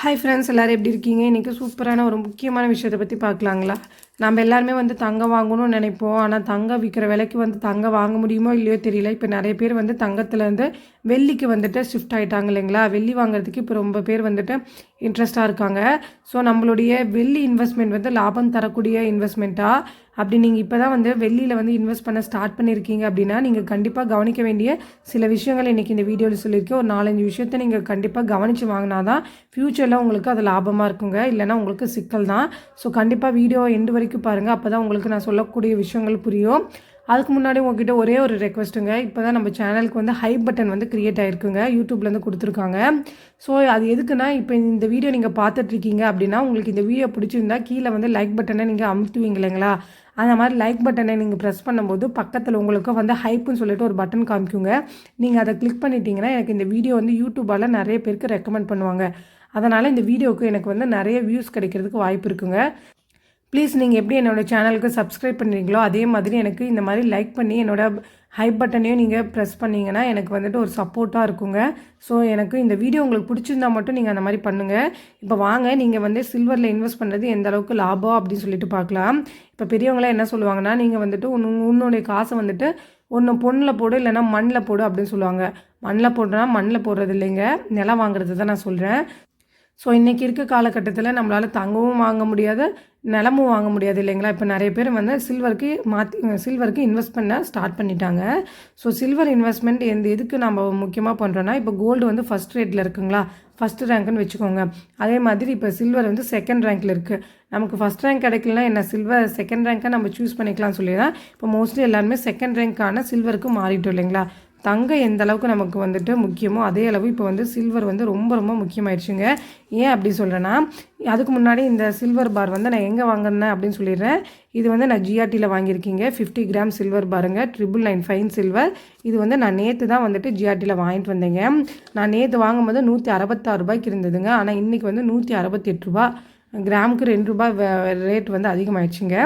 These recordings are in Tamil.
ஹாய் ஃப்ரெண்ட்ஸ் எல்லோரும் எப்படி இருக்கீங்க? இன்றைக்கி சூப்பரான ஒரு முக்கியமான விஷயத்தை பற்றி பார்க்கலாங்களா? நம்ம எல்லாருமே வந்து தங்கம் வாங்கணும்னு நினைப்போம். ஆனால் தங்கம் விற்கிற விலைக்கு வந்து தங்கம் வாங்க முடியுமோ இல்லையோ தெரியல. இப்போ நிறைய பேர் வந்து தங்கத்துலேருந்து வெள்ளிக்கு வந்துட்டு ஷிஃப்ட் ஆகிட்டாங்க இல்லைங்களா? வெள்ளி வாங்குறதுக்கு இப்போ ரொம்ப பேர் வந்துட்டு இன்ட்ரெஸ்ட்டாக இருக்காங்க. ஸோ நம்மளுடைய வெள்ளி இன்வெஸ்ட்மெண்ட் வந்து லாபம் தரக்கூடிய இன்வெஸ்ட்மெண்ட்டாக அப்படி நீங்கள் இப்போ தான் வந்து வெள்ளியில் வந்து இன்வெஸ்ட் பண்ண ஸ்டார்ட் பண்ணியிருக்கீங்க அப்படின்னா நீங்கள் கண்டிப்பாக கவனிக்க வேண்டிய சில விஷயங்கள் இன்றைக்கி இந்த வீடியோவில் சொல்லியிருக்கேன். ஒரு நாலஞ்சு விஷயத்தை நீங்கள் கண்டிப்பாக கவனித்து வாங்கினா தான் ஃப்யூச்சரில் உங்களுக்கு அது லாபமாக இருக்குங்க. இல்லைனா உங்களுக்கு சிக்கல் தான் ஸோ கண்டிப்பாக வீடியோ எண்டு வரைக்கும் பாருங்கள் அப்போ தான் உங்களுக்கு நான் சொல்லக்கூடிய விஷயங்கள் புரியும். அதுக்கு முன்னாடி உங்ககிட்ட ஒரே ஒரு ரெக்வஸ்ட்டுங்க இப்போ தான் நம்ம சேனலுக்கு வந்து ஹை பட்டன் வந்து க்ரியேட் ஆகிருக்குங்க யூடியூப்லேருந்து கொடுத்துருக்காங்க. ஸோ அது எதுக்குன்னா இப்போ இந்த வீடியோ நீங்கள் பார்த்துட்ருக்கீங்க அப்படின்னா உங்களுக்கு இந்த வீடியோ பிடிச்சிருந்தா கீழே வந்து லைக் பட்டனை நீங்கள் அமுத்துவீங்க இல்லைங்களா? அந்த மாதிரி லைக் பட்டனை நீங்கள் ப்ரெஸ் பண்ணும்போது பக்கத்தில் உங்களுக்கு வந்து ஹைப்புன்னு சொல்லிட்டு ஒரு பட்டன் காமிக்குங்க. நீங்கள் அதை கிளிக் பண்ணிட்டீங்கன்னா எனக்கு இந்த வீடியோ வந்து யூடியூப்பால் நிறைய பேருக்கு ரெக்கமெண்ட் பண்ணுவாங்க. அதனால் இந்த வீடியோவுக்கு எனக்கு வந்து நிறைய வியூஸ் கிடைக்கிறதுக்கு வாய்ப்பு இருக்குங்க. ப்ளீஸ் நீங்கள் எப்படி என்னோடய சேனலுக்கு சப்ஸ்கிரைப் பண்ணுறீங்களோ அதே மாதிரி எனக்கு இந்த மாதிரி லைக் பண்ணி என்னோடய ஹை பட்டனையும் நீங்கள் ப்ரெஸ் பண்ணிங்கன்னா எனக்கு வந்துட்டு ஒரு சப்போர்ட்டாக இருக்குங்க. ஸோ எனக்கு இந்த வீடியோ உங்களுக்கு பிடிச்சிருந்தா மட்டும் நீங்கள் அந்த மாதிரி பண்ணுங்கள் இப்போ வாங்க நீங்கள் வந்து சில்வரில் இன்வெஸ்ட் பண்ணுறது எந்த அளவுக்கு லாபம் அப்படின்னு சொல்லிட்டு பார்க்கலாம். இப்போ பெரியவங்களாம் என்ன சொல்லுவாங்கன்னா நீங்கள் வந்துட்டு உன் உன்னுடைய காசை வந்துட்டு ஒன்று பொண்ணில் போடு இல்லைனா மண்ணில் போடு அப்படின்னு சொல்லுவாங்க. மண்ணில் போடுறா மண்ணில் போடுறது இல்லைங்க. நிலம் வாங்குறது தான் நான் சொல்கிறேன் ஸோ இன்றைக்கி இருக்க காலகட்டத்தில் நம்மளால் தங்கவும் வாங்க முடியாது நிலமும் வாங்க முடியாது இல்லைங்களா? இப்போ நிறைய பேர் வந்து சில்வருக்கு மாற்றி சில்வருக்கு இன்வெஸ்ட் பண்ண ஸ்டார்ட் பண்ணிட்டாங்க. ஸோ சில்வர் இன்வெஸ்ட்மெண்ட் எந்த எதுக்கு நம்ம முக்கியமாக பண்ணுறோன்னா இப்போ கோல்டு வந்து ஃபஸ்ட் ரேட்டில் இருக்குங்களா? ஃபஸ்ட் ரேங்க்னு வச்சுக்கோங்க. அதே மாதிரி இப்போ சில்வர் வந்து செகண்ட் ரேங்க்கில் இருக்குது நமக்கு ஃபஸ்ட் ரேங்க் கிடைக்கலனா என்ன? சில்வர் செகண்ட் ரேங்க்காக நம்ம சூஸ் பண்ணிக்கலாம்னு சொல்லி தான் இப்போ மோஸ்ட்லி எல்லாருமே செகண்ட் ரேங்க்கான சில்வருக்கு மாறிட்டோம் இல்லைங்களா? தங்கம் எந்த அளவுக்கு நமக்கு வந்துட்டு முக்கியமோ அதே அளவு இப்போ வந்து சில்வர் வந்து ரொம்ப ரொம்ப முக்கியமாயிடுச்சுங்க. ஏன் அப்படி சொல்கிறேன்னா அதுக்கு முன்னாடி இந்த சில்வர் பார் வந்து நான் எங்கே வாங்கினேன் அப்படின்னு சொல்லிடுறேன். இது வந்து நான் ஜிஆர்டியில் வாங்கியிருக்கீங்க. ஃபிஃப்டி கிராம் சில்வர் பாருங்க ட்ரிபிள் நைன் ஃபைன் சில்வர் இது வந்து நான் நேற்று தான் வந்துட்டு ஜிஆர்டியில் வாங்கிட்டு வந்தேங்க. நான் நேற்று வாங்கும்போது நூற்றி அறுபத்தாறு ரூபாய்க்கு இருந்ததுங்க. ஆனால் இன்றைக்கி வந்து நூற்றி அறுபத்தெட்டு ரூபா. கிராமுக்கு ரெண்டு ரூபாய் ரேட் வந்து அதிகமாகிடுச்சுங்க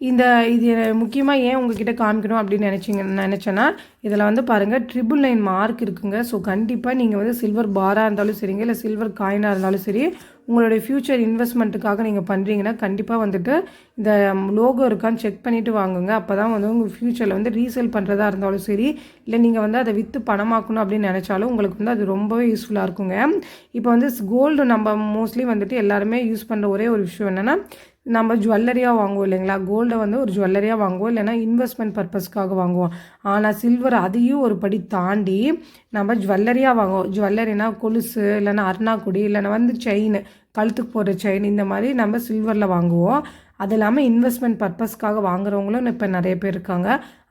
இந்த இது முக்கியமாக ஏன் உங்ககிட்ட காமிக்கணும் அப்படின்னு நினச்சிங்க நினச்சேன்னா இதில் வந்து பாருங்கள் ட்ரிபிள் நைன் மார்க் இருக்குங்க. ஸோ கண்டிப்பாக நீங்கள் வந்து சில்வர் பாராக இருந்தாலும் சரிங்க இல்லை சில்வர் காயினாக இருந்தாலும் சரி உங்களுடைய ஃப்யூச்சர் இன்வெஸ்ட்மெண்ட்டுக்காக நீங்கள் பண்ணுறீங்கன்னா கண்டிப்பாக வந்துட்டு இந்த லோகோ இருக்கான்னு செக் பண்ணிவிட்டு வாங்குங்க. அப்போ தான் வந்து உங்கள் ஃப்யூச்சரில் வந்து ரீசேல் பண்ணுறதா இருந்தாலும் சரி இல்லை நீங்கள் வந்து அதை விற்று பணமாக்கணும் அப்படின்னு நினச்சாலும் உங்களுக்கு வந்து அது ரொம்பவே யூஸ்ஃபுல்லாக இருக்குங்க. இப்போ வந்து கோல்டு நம்ம மோஸ்ட்லி வந்துட்டு எல்லாருமே யூஸ் பண்ணுற ஒரே ஒரு விஷயம் என்னென்னா நம்ம ஜுவல்லரியாக வாங்குவோம் இல்லைங்களா? கோல்டை வந்து ஒரு ஜுவல்லரியாக வாங்குவோம். இல்லைனா இன்வெஸ்ட்மெண்ட் பர்பஸ்க்காக வாங்குவோம். ஆனால் சில்வர் அதையும் ஒரு படி தாண்டி நம்ம ஜுவல்லரியாக வாங்குவோம். ஜுவல்லரினா கொலுசு இல்லைனா அருணாக்குடி இல்லைனா வந்து செயின் கழுத்துக்கு போடுற செயின் இந்த மாதிரி நம்ம சில்வரில் வாங்குவோம். அது இல்லாமல் இன்வெஸ்ட்மெண்ட் பர்பஸ்க்காக வாங்குறவங்களும் இப்போ நிறைய பேர் இருக்காங்க.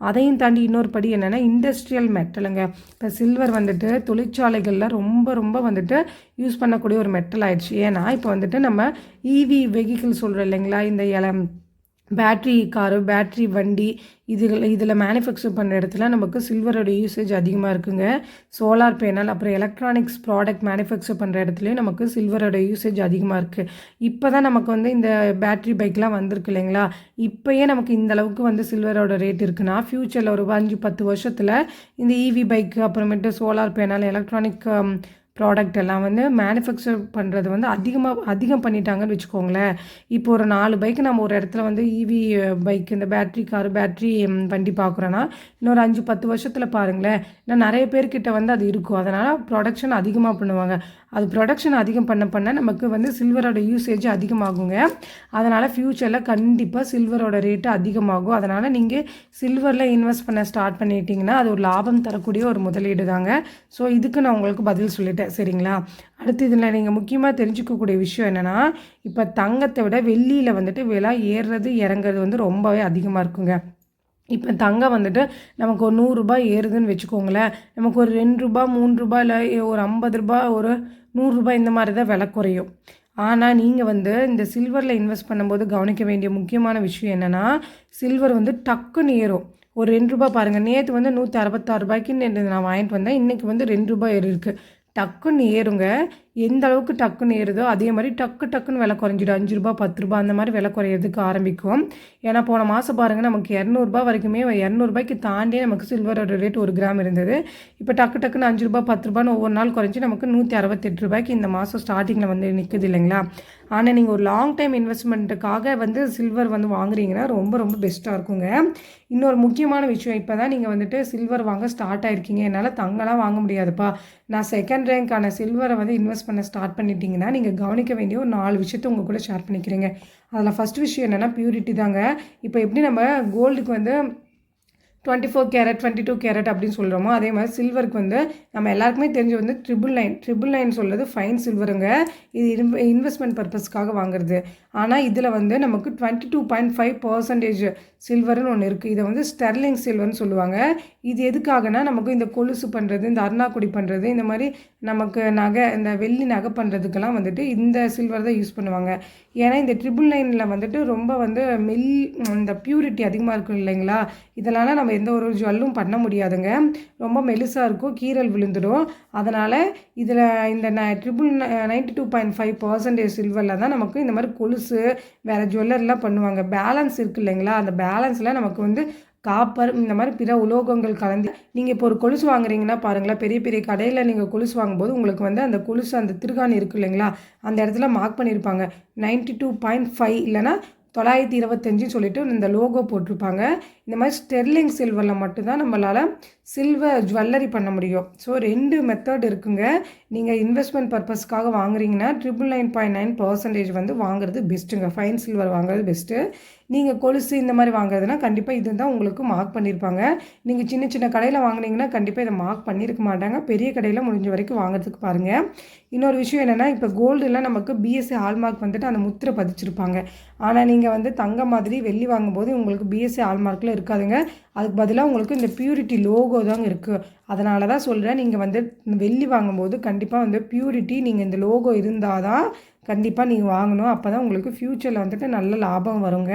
அதையும் தாண்டி இன்னொரு படி என்னென்னா இண்டஸ்ட்ரியல் மெட்டலுங்க இப்போ சில்வர் வந்துட்டு தொழிற்சாலைகளில் ரொம்ப ரொம்ப வந்துட்டு யூஸ் பண்ணக்கூடிய ஒரு மெட்டல் ஆயிடுச்சு. ஏன்னா இப்போ வந்துட்டு நம்ம இவி வெஹிக்கிள் சொல்கிறோம் இல்லைங்களா? இந்த இலம் பேட்ரி காரு பேட்ரி வண்டி இதுகள் இதில் மேனுஃபேக்சர் பண்ணுற இடத்துல நமக்கு சில்வரோட யூசேஜ் அதிகமாக இருக்குங்க. சோலார் பேனல் அப்புறம் எலக்ட்ரானிக்ஸ் ப்ராடக்ட் மேனுஃபேக்சர் பண்ணுற இடத்துலையும் நமக்கு சில்வரோட யூசேஜ் அதிகமாக இருக்குது இப்போ தான் நமக்கு வந்து இந்த பேட்ரி பைக்லாம் வந்திருக்கு இல்லைங்களா? இப்போயே நமக்கு இந்த அளவுக்கு வந்து சில்வரோட ரேட் இருக்குன்னா ஃப்யூச்சரில் ஒரு அஞ்சு பத்து வருஷத்தில் இந்த இவி பைக்கு அப்புறமேட்டு சோலார் பேனல் எலக்ட்ரானிக் ப்ராடக்ட் எல்லாம் வந்து மேனுஃபேக்சர் பண்ணுறது வந்து அதிகமாக அதிகம் பண்ணிட்டாங்கன்னு வச்சுக்கோங்களேன். இப்போ ஒரு நாலு பைக் நம்ம ஒரு இடத்துல வந்து இவி பைக் இந்த பேட்ரி கார் பேட்ரி வண்டி பார்க்குறோன்னா இன்னொரு அஞ்சு பத்து வருஷத்தில் பாருங்களேன் இன்னும் நிறைய பேர்கிட்ட வந்து அது இருக்கும். அதனால் ப்ரொடக்ஷன் அதிகமாக பண்ணுவாங்க. அது ப்ரொடக்ஷன் அதிகம் பண்ண பண்ண நமக்கு வந்து சில்வரோட யூசேஜ் அதிகமாகுங்க. அதனால் ஃப்யூச்சரில் கண்டிப்பாக சில்வரோட ரேட்டு அதிகமாகும். அதனால் நீங்கள் சில்வரில் இன்வெஸ்ட் பண்ண ஸ்டார்ட் பண்ணிட்டீங்கன்னா அது ஒரு லாபம் தரக்கூடிய ஒரு முதலீடு தாங்க. ஸோ இதுக்கு நான் உங்களுக்கு பதில் சொல்லிட்டேன். சரிங்களா? அடுத்து இதில் நீங்கள் முக்கியமாக தெரிஞ்சுக்கக்கூடிய விஷயம் என்னென்னா இப்போ தங்கத்தை விட வெள்ளியில் வந்துட்டு விலை ஏறுறது இறங்குறது வந்து ரொம்பவே அதிகமாக இருக்குங்க. இப்போ தங்கம் வந்துட்டு நமக்கு ஒரு நூறுரூபா ஏறுதுன்னு வச்சுக்கோங்களேன். நமக்கு ஒரு ரெண்டு ரூபா மூணு ரூபா இல்லை ஒரு ஐம்பது ரூபா ஒரு நூறுரூபா இந்த மாதிரி தான் விலை குறையும். ஆனால் நீங்கள் வந்து இந்த சில்வரில் இன்வெஸ்ட் பண்ணும்போது கவனிக்க வேண்டிய முக்கியமான விஷயம் என்னென்னா சில்வர் வந்து டக்குன்னு ஏறும். ஒரு ரெண்டு ரூபா பாருங்கள் நேற்று வந்து நூற்றி அறுபத்தாறு ரூபாய்க்கு நான் வாங்கிட்டு வந்தேன். இன்றைக்கி வந்து ரெண்டு ரூபாய் ஏறி இருக்குது டக்குன்னு ஏறுங்க. எந்த அளவுக்கு டக்குன்னு ஏறுதோ அதே மாதிரி டக்கு டக்குன்னு விலை குறைஞ்சிடும். அஞ்சு ரூபா பத்து ரூபா அந்த மாதிரி விலை குறையிறதுக்கு ஆரம்பிக்கும். ஏன்னா போன மாதம் பாருங்கள் நமக்கு இரநூறுபா வரைக்குமே இரநூறுபாய்க்கு தாண்டி நமக்கு சில்வரோட ரேட் ஒரு கிராம் இருந்தது. இப்போ டக்கு டக்குன்னு அஞ்சு ரூபா பத்து ரூபான்னு ஒவ்வொரு நாள் குறைஞ்சி நமக்கு நூற்றி அறுபத்தெட்டு ரூபாய்க்கு இந்த மாதம் ஸ்டார்டிங்கில் வந்து நிற்குது இல்லைங்களா? ஆனால் நீங்கள் ஒரு லாங் டைம் இன்வெஸ்ட்மெண்ட்டுக்காக வந்து சில்வர் வந்து வாங்குறீங்கன்னா ரொம்ப ரொம்ப பெஸ்ட்டாக இருக்குங்க. இன்னொரு முக்கியமான விஷயம் இப்போ தான் நீங்கள் வந்துட்டு சில்வர் வாங்க ஸ்டார்ட் ஆகிருக்கீங்க என்னால் தங்கலாம் வாங்க முடியாதுப்பா. நான் செகண்ட் ரேங்க்கான சில்வரை வந்து இன்வெஸ்ட் பண்ண ஸ்டார்ட் பண்ணிட்டீங்கன்னா நீங்கள் கவனிக்க வேண்டிய ஒரு நாலு விஷயத்தை உங்கள் கூட ஷேர் பண்ணிக்கிறீங்க. அதில் ஃபஸ்ட் விஷயம் என்னென்னா பியூரிட்டி தாங்க. இப்போ எப்படி நம்ம கோல்டுக்கு வந்து twenty four carat twenty two carat அப்படின்னு சொல்கிறோமோ அதே மாதிரி சில்வருக்கு வந்து நம்ம எல்லாருக்குமே தெரிஞ்சு வந்து ட்ரிபிள் நைன் ட்ரிபிள் நைன் சொல்கிறது ஃபைன் சில்வருங்க இது இன்வெஸ்ட்மெண்ட் பர்பஸ்க்காக வாங்குறது. ஆனால் இதில் வந்து நமக்கு twenty two point five percentage சில்வர்னு ஒன்று இருக்குது இதை வந்து ஸ்டெர்லிங் சில்வர்னு சொல்லுவாங்க. இது எதுக்காகனா நமக்கு இந்த கொலுசு பண்ணுறது இந்த அருணாக்குடி பண்ணுறது இந்த மாதிரி நமக்கு நகை இந்த வெள்ளி நகை பண்ணுறதுக்கெல்லாம் வந்துட்டு இந்த சில்வர் தான் யூஸ் பண்ணுவாங்க. ஏன்னா இந்த ட்ரிபிள் நைனில் வந்துட்டு ரொம்ப வந்து மெல் இந்த பியூரிட்டி அதிகமாக இருக்கும் இல்லைங்களா? இதனால் நம்ம எந்த ஒரு ஜுவல்லும் பண்ண முடியாதுங்க. ரொம்ப மெலிசாக இருக்கும் கீரல் விழுந்துடும். அதனால் இதில் இந்த ந triple ninety two point five percentage சில்வரில் தான் நமக்கு இந்த மாதிரி கொலுசு வேறு ஜுவல்லர்லாம் பண்ணுவாங்க. பேலன்ஸ் இருக்குது இல்லைங்களா? அந்த பேலன்ஸில் நமக்கு வந்து காப்பர் இந்த மாதிரி பிற உலோகங்கள் கலந்து நீங்கள் இப்போ ஒரு கொலுசு வாங்குறீங்கன்னா பாருங்களேன் பெரிய பெரிய கடையில் நீங்கள் கொலுசு வாங்கும்போது உங்களுக்கு வந்து அந்த கொலுசு அந்த திருகாணி இருக்குது இல்லைங்களா? அந்த இடத்துல மார்க் பண்ணியிருப்பாங்க நைன்டி டூ பாயிண்ட் ஃபைவ் இல்லைனா தொள்ளாயிரத்தி இருபத்தஞ்சுன்னு சொல்லிட்டு இந்த லோகோ போட்டிருப்பாங்க. இந்த மாதிரி ஸ்டெர்லிங் சில்வரில் மட்டும்தான் நம்மளால் சில்வர் ஜுவல்லரி பண்ண முடியும். ஸோ ரெண்டு மெத்தட் இருக்குங்க. நீங்கள் இன்வெஸ்ட்மெண்ட் பர்பஸ்க்காக வாங்குறீங்கன்னா triple nine point nine percentage வந்து வாங்குறது பெஸ்ட்டுங்க ஃபைன் சில்வர் வாங்குறது பெஸ்ட்டு நீங்கள் கொலுசு இந்த மாதிரி வாங்குறதுனா கண்டிப்பாக இது தான் உங்களுக்கு மார்க் பண்ணியிருப்பாங்க நீங்கள் சின்ன சின்ன கடையில் வாங்கினீங்கன்னா கண்டிப்பாக இதை மார்க் பண்ணியிருக்க மாட்டாங்க. பெரிய கடையில் முடிஞ்ச வரைக்கும் வாங்குறதுக்கு பாருங்கள் இன்னொரு விஷயம் என்னென்னா இப்போ கோல்டுலாம் நமக்கு பிஎஸ்சி ஹால்மார்க் வந்துட்டு அந்த முத்திரை பதிச்சிருப்பாங்க. ஆனால் நீங்கள் வந்து தங்க மாதிரி வெள்ளி வாங்கும்போது உங்களுக்கு பிஎஸ்சி ஹால்மார்க்கில் இருக்காதுங்க. அதுக்கு பதிலாக உங்களுக்கு இந்த பியூரிட்டி லோகோ தாங்க இருக்குது அதனால தான் சொல்கிறேன் நீங்கள் வந்து வெள்ளி வாங்கும்போது கண்டிப்பாக வந்து பியூரிட்டி நீங்கள் இந்த லோகோ இருந்தால் தான் கண்டிப்பாக நீங்கள் வாங்கணும். அப்போ தான் உங்களுக்கு ஃப்யூச்சரில் வந்துட்டு நல்ல லாபம் வருங்க.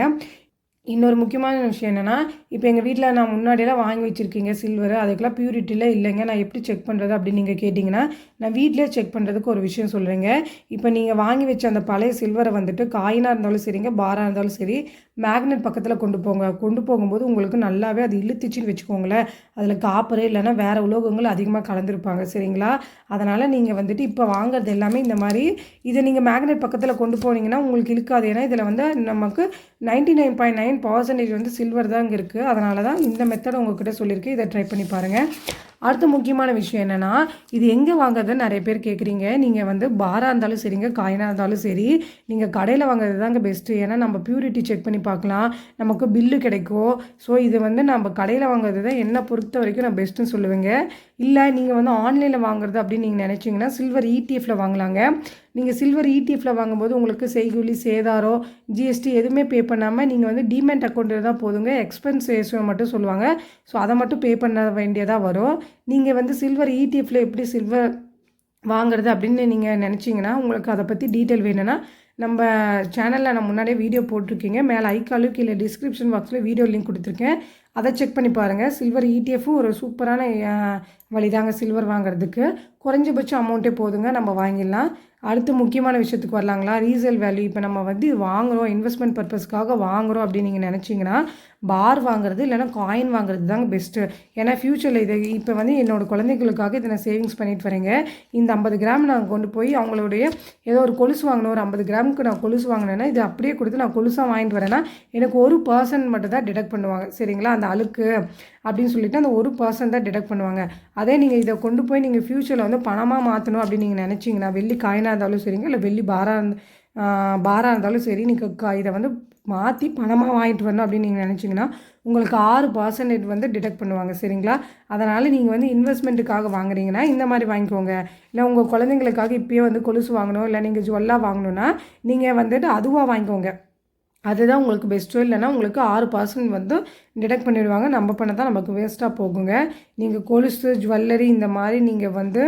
இன்னொரு முக்கியமான விஷயம் என்னென்னா இப்போ எங்கள் வீட்டில் நான் முன்னாடியெல்லாம் வாங்கி வச்சுருக்கீங்க சில்வர் அதுக்கெல்லாம் பியூரிட்டியில் இல்லைங்க. நான் எப்படி செக் பண்ணுறது அப்படின்னு நீங்கள் கேட்டிங்கன்னா நான் வீட்டிலே செக் பண்ணுறதுக்கு ஒரு விஷயம் சொல்கிறேங்க இப்போ நீங்கள் வாங்கி வச்ச அந்த பழைய சில்வரை வந்துட்டு காயினாக இருந்தாலும் சரிங்க பாராக இருந்தாலும் சரி மேக்னெட் பக்கத்தில் கொண்டு போங்க. கொண்டு போகும்போது உங்களுக்கு நல்லாவே அது இழுத்துச்சின்னு வச்சுக்கோங்களேன். அதில் காப்பரு இல்லைன்னா வேறு உலோகங்கள் அதிகமாக கலந்துருப்பாங்க சரிங்களா? அதனால் நீங்கள் வந்துட்டு இப்போ வாங்குறது எல்லாமே இந்த மாதிரி. இதை நீங்கள் மேக்னெட் பக்கத்தில் கொண்டு போனீங்கன்னா உங்களுக்கு இழுக்காது. ஏன்னா இதில் வந்து நமக்கு ninety nine point nine percentage வந்து சில்வர் தான் இங்கே இருக்குது அதனால தான் இந்த மெத்தட் உங்கள்கிட்ட சொல்லியிருக்கேன். இதை ட்ரை பண்ணி பாருங்கள் அடுத்த முக்கியமான விஷயம் என்னென்னா இது எங்கே வாங்குறதுன்னு நிறைய பேர் கேட்குறீங்க நீங்கள் வந்து பாராக இருந்தாலும் சரிங்க காயினாக இருந்தாலும் சரி. நீங்கள் கடையில் வாங்குறது தாங்க பெஸ்ட்டு ஏன்னா நம்ம பியூரிட்டி செக் பண்ணி பார்க்கலாம். நமக்கு பில்லு கிடைக்கும். ஸோ இது வந்து நம்ம கடையில் வாங்குறது தான் என்ன பொறுத்த வரைக்கும் நான் பெஸ்ட்டுன்னு சொல்லுவேங்க. இல்லை நீங்கள் வந்து ஆன்லைனில் வாங்குறது அப்படின்னு நீங்கள் நினச்சிங்கன்னா சில்வர் இடிஎஃப்ல வாங்கலாங்க. நீங்கள் சில்வர் இடிஎஃப்ல வாங்கும்போது உங்களுக்கு செய்கூலி சேதாரம் ஜிஎஸ்டி எதுவுமே பே பண்ணாமல் நீங்கள் வந்து டிமெண்ட் அக்கௌண்ட் தான் போதுங்க. எக்ஸ்பென்ஸ் ரேஷியோ மட்டும் சொல்லுவாங்க. ஸோ அதை மட்டும் பே பண்ண வேண்டியதாக வரும். நீங்கள் வந்து சில்வர் இடிஎஃப்ல எப்படி சில்வர் வாங்குறது அப்படின்னு நீங்கள் நினச்சிங்கன்னா உங்களுக்கு அதை பற்றி டீட்டெயில் வேணும்னா நம்ம சேனலில் நான் முன்னாடியே வீடியோ போட்டிருக்கீங்க. மேலே ஐக்காலும் கீழே டிஸ்கிரிப்ஷன் பாக்ஸில் வீடியோ லிங்க் கொடுத்துருக்கேன். அதை செக் பண்ணி பாருங்கள் சில்வர் இடிஎஃப்பும் ஒரு சூப்பரான வழிதாங்க சில்வர் வாங்குறதுக்கு. குறைஞ்சபட்ச அமௌண்ட்டே போதுங்க நம்ம வாங்கிடலாம். அடுத்து முக்கியமான விஷயத்துக்கு வரலாங்களா? ரீசேல் வேல்யூ இப்போ நம்ம வந்து வாங்குகிறோம் இன்வெஸ்ட்மெண்ட் பர்பஸ்க்காக வாங்குகிறோம் அப்படின்னு நீங்கள் நினச்சிங்கன்னா பார் வாங்குறது இல்லைனா காயின் வாங்குறது தாங்க பெஸ்ட்டு ஏன்னா ஃப்யூச்சரில் இதை இப்போ வந்து என்னோடய குழந்தைகளுக்காக இதை நான் சேவிங்ஸ் பண்ணிட்டு வரேங்க. இந்த ஐம்பது கிராம் நான் கொண்டு போய் அவங்களுடைய ஏதோ ஒரு கொலுசு வாங்கணும் ஒரு ஐம்பது கிராமுக்கு நான் கொலுசு வாங்கினேன்னா இது அப்படியே கொடுத்து நான் கொலுசாக வாங்கிட்டு வரேன்னா எனக்கு ஒரு பர்சன்ட் மட்டும் தான் டிடெக்ட் பண்ணுவாங்க. சரிங்களா? அந்த அழுக்கு அப்படின்னு சொல்லிட்டு அந்த ஒரு பர்சன்ட் தான் டிடெக்ட் பண்ணுவாங்க. அதே நீங்கள் இதை கொண்டு போய் நீங்கள் ஃப்யூச்சரில் வந்து பணமாக மாற்றணும் அப்படின்னு நீங்கள் நினச்சிங்கன்னா வெள்ளி காயினாக இருந்தாலும் சரிங்க இல்லை வெள்ளி பாராக இருந்த பாராக இருந்தாலும் சரி நீங்கள் இதை வந்து மாற்றி பணமாக வாங்கிட்டு வரணும் அப்படின்னு நீங்கள் நினச்சிங்கன்னா உங்களுக்கு ஆறு பர்சன்டேஜ் வந்து டிடெக்ட் பண்ணுவாங்க சரிங்களா? அதனால் நீங்கள் வந்து இன்வெஸ்ட்மெண்ட்டுக்காக வாங்குறீங்கன்னா இந்த மாதிரி வாங்கிக்கோங்க. இல்லை உங்கள் குழந்தைங்களுக்காக இப்போயே வந்து கொலுசு வாங்கணும் இல்லை நீங்கள் ஜுவல்லாக வாங்கணுன்னா நீங்கள் வந்துட்டு அதுவாக வாங்கிக்கோங்க. அதுதான் உங்களுக்கு பெஸ்ட்டோ இல்லைனா உங்களுக்கு ஆறு பர்சன்ட் வந்து டிடெக்ட் பண்ணிவிடுவாங்க நம்ம பண்ண தான் நமக்கு வேஸ்ட்டாக போகுங்க. நீங்கள் கொலுசு ஜுவல்லரி இந்த மாதிரி நீங்கள் வந்து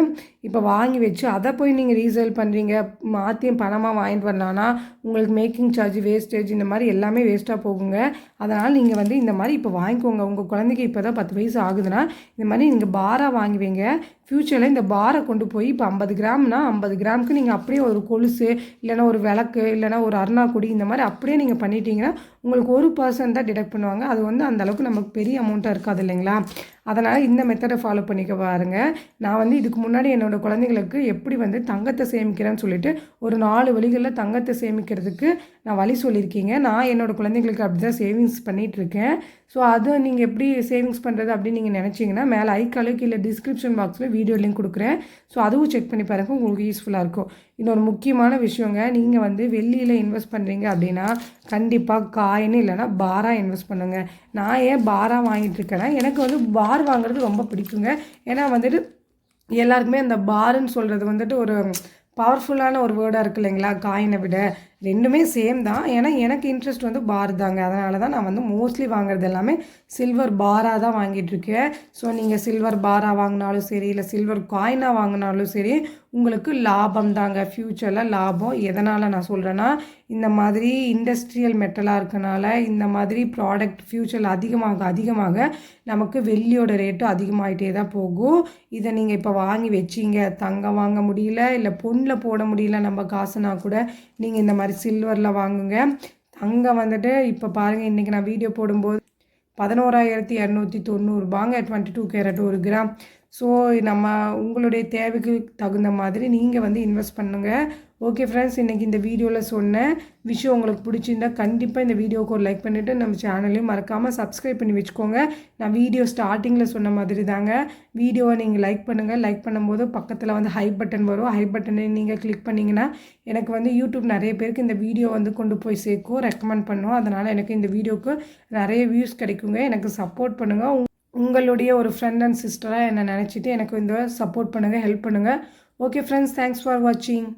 இப்போ வாங்கி வச்சு அதை போய் நீங்கள் ரீசேல் பண்ணுறீங்க மாற்றியும் பணமாக வாங்கிட்டு வரலான்னா உங்களுக்கு மேக்கிங் சார்ஜ் வேஸ்டேஜ் இந்த மாதிரி எல்லாமே வேஸ்ட்டாக போகுங்க. அதனால் நீங்கள் வந்து இந்த மாதிரி இப்போ வாங்கிக்கோங்க. உங்கள் குழந்தைக்கு இப்போ தான் பத்து வயசு ஆகுதுன்னா இந்த மாதிரி நீங்கள் பாராக வாங்கி வைங்க. ஃப்யூச்சரில் இந்த பாரை கொண்டு போய் இப்போ ஐம்பது கிராம்னா ஐம்பது கிராமுக்கு நீங்கள் அப்படியே ஒரு கொலுசு இல்லைன்னா ஒரு விளக்கு இல்லைன்னா ஒரு அருணாக்குடி இந்த மாதிரி அப்படியே நீங்கள் பண்ணிட்டீங்கன்னா உங்களுக்கு ஒரு பர்சன்ட் தான் டிடெக்ட் பண்ணுவாங்க. அது வந்து அந்த அளவுக்கு நமக்கு பெரிய அமௌண்ட்டாக இருக்காது இல்லைங்களா? அதனால் இந்த மெத்தடை ஃபாலோ பண்ணிக்க பாருங்கள் நான் வந்து இதுக்கு முன்னாடி என்னோடய குழந்தைங்களுக்கு எப்படி வந்து தங்கத்தை சேமிக்கிறேன்னு சொல்லிட்டு ஒரு நாலு வழிகளில் தங்கத்தை சேமிக்கிறதுக்கு நான் வழி சொல்லியிருக்கீங்க. நான் என்னோடய குழந்தைங்களுக்கு அப்படி தான் சேவிங்ஸ் பண்ணிகிட்ருக்கேன் ஸோ அதை நீங்கள் எப்படி சேவிங்ஸ் பண்ணுறது அப்படின்னு நீங்கள் நினச்சிங்கன்னா மேலே ஐக்காலுக்கு இல்லை டிஸ்கிரிப்ஷன் பாக்ஸில் வீடியோ லிங்க் கொடுக்குறேன். ஸோ அதுவும் செக் பண்ணி பாருங்கள் உங்களுக்கு யூஸ்ஃபுல்லாக இருக்கும். இன்னொரு முக்கியமான விஷயங்க நீங்கள் வந்து வெள்ளியில் இன்வெஸ்ட் பண்ணுறீங்க அப்படின்னா கண்டிப்பாக காயின் இல்லைன்னா பாராக இன்வெஸ்ட் பண்ணுங்கள் நான் ஏன் பாராக வாங்கிட்டு இருக்கேன்னா எனக்கு வந்து பார் வாங்குறது ரொம்ப பிடிக்குங்க. ஏன்னா வந்துட்டு எல்லாருக்குமே அந்த பாருன்னு சொல்கிறது வந்துட்டு ஒரு பவர்ஃபுல்லான ஒரு வேர்டாக இருக்குது இல்லைங்களா காயினை விட. ரெண்டுமே சேம் தான். ஏன்னா எனக்கு இன்ட்ரெஸ்ட் வந்து பார் தாங்க. அதனால தான் நான் வந்து மோஸ்ட்லி வாங்குறது எல்லாமே சில்வர் பாராக தான் வாங்கிட்டுருக்கேன் ஸோ நீங்கள் சில்வர் பாராக வாங்கினாலும் சரி இல்லை சில்வர் காயினாக வாங்கினாலும் சரி உங்களுக்கு லாபம் தாங்க. ஃப்யூச்சரில் லாபம். எதனால் நான் சொல்கிறேன்னா இந்த மாதிரி இண்டஸ்ட்ரியல் மெட்டலாக இருக்கனால இந்த மாதிரி ப்ராடக்ட் ஃப்யூச்சரில் அதிகமாக அதிகமாக நமக்கு வெள்ளியோட ரேட்டு அதிகமாகிட்டே தான் போகும். இதை நீங்கள் இப்போ வாங்கி வச்சிங்க. தங்கம் வாங்க முடியல இல்லை பொண்ணில் போட முடியல நம்ம காசுனா கூட நீங்கள் இந்த மாதிரி சில்வரில் வாங்குங்க. தங்கம் வந்துட்டு இப்போ பாருங்கள் இன்றைக்கி நான் வீடியோ போடும்போது பதினோராயிரத்தி இரநூத்தி தொண்ணூறுபாங்க டுவெண்ட்டி டூ கேரட் ஒரு கிராம் ஸோ நம்ம உங்களுடைய தேவைக்கு தகுந்த மாதிரி நீங்கள் வந்து இன்வெஸ்ட் பண்ணுங்கள் ஓகே ஃப்ரெண்ட்ஸ் இன்றைக்கி இந்த வீடியோவில் சொன்னேன் விஷயம் உங்களுக்கு பிடிச்சிருந்தா கண்டிப்பாக இந்த வீடியோவுக்கு ஒரு லைக் பண்ணிவிட்டு நம்ம சேனலையும் மறக்காமல் சப்ஸ்கிரைப் பண்ணி வச்சுக்கோங்க. நான் வீடியோ ஸ்டார்டிங்கில் சொன்ன மாதிரி தாங்க. வீடியோவை நீங்கள் லைக் பண்ணுங்கள் லைக் பண்ணும்போது பக்கத்தில் வந்து ஹை பட்டன் வரும். ஹை பட்டனை நீங்கள் கிளிக் பண்ணிங்கன்னா எனக்கு வந்து யூடியூப் நிறைய பேருக்கு இந்த வீடியோ வந்து கொண்டு போய் சேர்க்கும் ரெக்கமெண்ட் பண்ணும். அதனால் எனக்கு இந்த வீடியோவுக்கு நிறைய வியூஸ் கிடைக்குங்க. எனக்கு சப்போர்ட் பண்ணுங்கள் உங்களுடைய ஒரு ஃப்ரெண்ட் அண்ட் சிஸ்டராக என்னை நினச்சிட்டு எனக்கு இந்த சப்போர்ட் பண்ணுங்கள் ஹெல்ப் பண்ணுங்கள் ஓகே ஃப்ரெண்ட்ஸ் தேங்க்ஸ் ஃபார் வாட்சிங்